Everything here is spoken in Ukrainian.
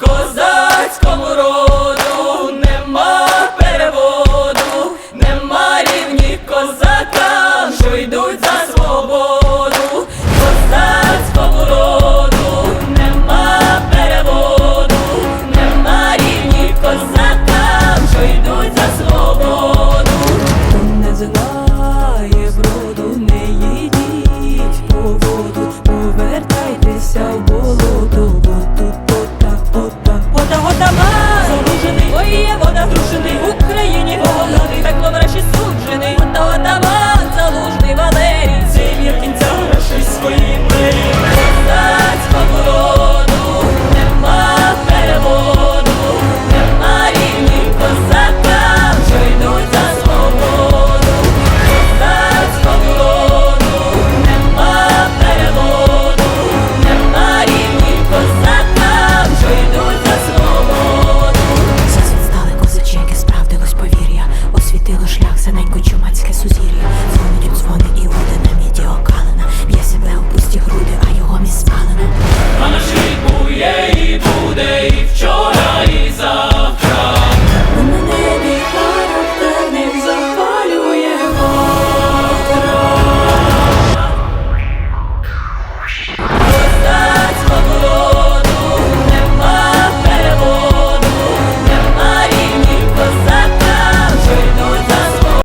Козацькому роду нема переводу, нема рівні козака, що йдуть за свободу, козацькому роду нема переводу, нема рівні козака, що йдуть за свободу, не знає броду, не їдіть по воду, повертайтеся в. це найкочумацьке сузір'я.